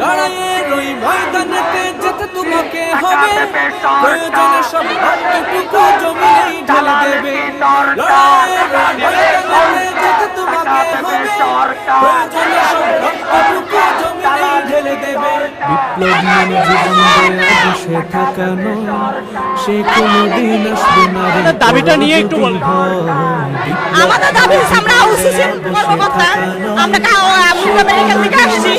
লড়াইয়ের রই ময়দানেতে যেতে তোমাকে হবে। প্রয়োজনে সব জমিনেই ঢেলে দেবে। বিপ্লব মানে জীবন বসে থাকা নয় সে কোনোদিন আসবে না দাবিটা নিয়ে একটু বলেন। আমাদের দাবি আমরা আউসিসির কর্মকর্তা আমরা মেডিকেল থেকে আসছি।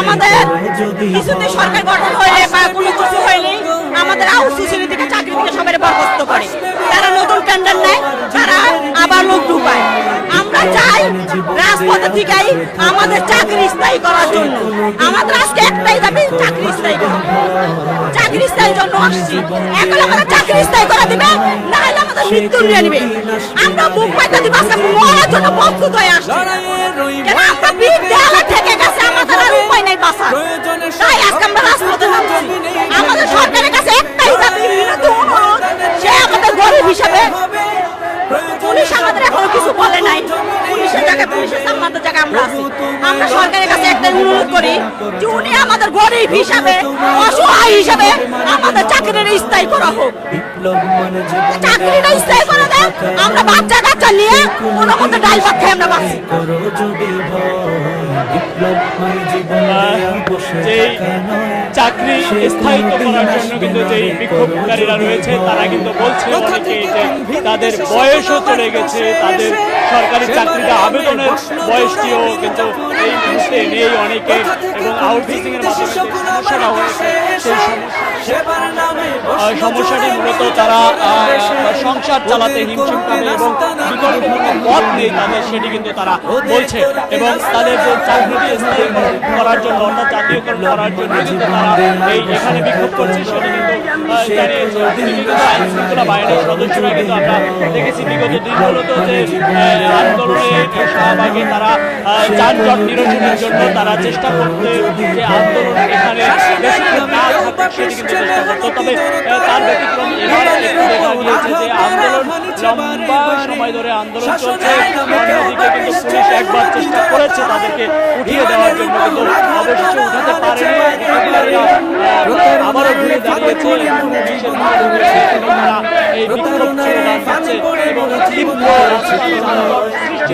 আমাদের কিছুদিন সরকার গঠন হইলে বা কোনো কিছু হইলে আমাদের আউসিসির থেকে চাকরি থেকে সবাই বরখাস্ত করে তারা নতুন টেন্ডার নেয় তারা আবার লোক ঢুকায় আমরা চাই রাজপথে আমাদের চাকরি স্থায়ী করার জন্য। আমাদের আজকে একটাই দাবি, চাকরি স্থায়ী করা। চাকরি স্থায়ীর জন্য আসছি। এখন আমাদের চাকরি স্থায়ী করা দিবে না হলে আমাদের মৃত্যু নিয়ে নিবে। আমরা মুখ পাইতে দিব মরার জন্য প্রস্তুত হয়ে আসছি। কিছু বলে নাই পুলিশের জায়গায় পুলিশের সামনের জায়গায় আমরা আছি। আমরা সরকারের কাছে একটা অনুরোধ করি যে উনি আমাদের গরিব হিসাবে অসহায় হিসাবে আমাদের চাকরির স্থায়ী করা হোক। মানে চাকরিটা স্থায়ী করা দেয় আমরা বাচ্চা কাচ্চা নিয়ে কোনো মতো ডাল ভাত খেয়ে আমরা বাঁচি মানে চাকরি স্থায়িত্ব করার জন্য কিন্তু যেই বিক্ষোভকারীরা রয়েছে তারা কিন্তু বলছে অনেকেই যে তাদের বয়সও চলে গেছে তাদের সরকারি চাকরিটা আবেদনের বয়সটিও কিন্তু এই মুহূর্তে নেই অনেকে এবং আউটসোর্সিং এর মাধ্যমে সমস্যাটা হয়েছে সেই সমস্যাটি মূলত তারা সংসার চালাতে হিমশিম খাবে এবং বিকল্প কোনো পথ নেই তাদের সেটি কিন্তু তারা বলছে। এবং তাদের যে চাকরিটি স্থায়ী করার জন্য অর্থাৎ জাতীয়করণ করার জন্য কিন্তু তারা এই এখানে বিক্ষোভ করছে সেটি কিন্তু বাহিনীর সদস্যরা আমরা দেখেছি বিগত দিনগুলোতে আন্দোলনে তারা আহ, যানজট নিরসনের জন্য তারা চেষ্টা করতে যে আন্দোলন এখানে তবে তার ব্যতিক্রম এবার একটু দেখা গিয়েছে যে আন্দোলন লম্বা সময় ধরে আন্দোলন চলছে অন্যদিকে কিন্তু পুলিশ একবার চেষ্টা করেছে তাদেরকে উঠিয়ে দেওয়ার জন্য কিন্তু অবশেষে উঠাতে পারেনি। আবারও ঘুরে দাঁড়িয়েছে এবং এই বিক্ষোভ তীব্র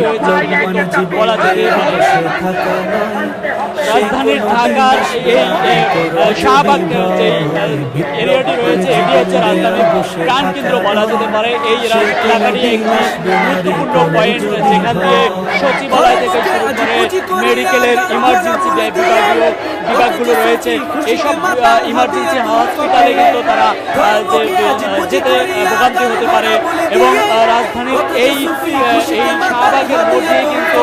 বলে রাজধানীর ঢাকার শাহবাগ যে এরিয়াটি রয়েছে, এটি হচ্ছে রাজধানীর প্রাণ কেন্দ্র বলা যেতে পারে। এই এলাকাটি একটি গুরুত্বপূর্ণ পয়েন্ট যেখান দিয়ে সচিবালয় থেকে শুরু মেডিকেলের ইমার্জেন্সি যে বিভাগীয় বিভাগগুলো রয়েছে। এইসব ইমার্জেন্সি হসপিটালে কিন্তু তারা যেতে ভোগান্তি হতে পারে। এবং রাজধানীর এই এই শাহবাগের মধ্যেই কিন্তু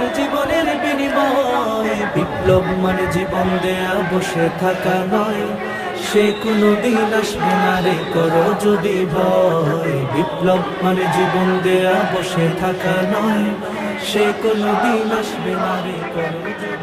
আর জীবনের বিনিময় বিপ্লব মানে জীবন দেয়া, বসে থাকা নয়। সে কোনোদিন আসবে না রে, করো যদি ভয়। বিপ্লব মানে জীবন দেয়া, বসে থাকা নয়। সে কোনোদিন আসবে না রে, করো যদি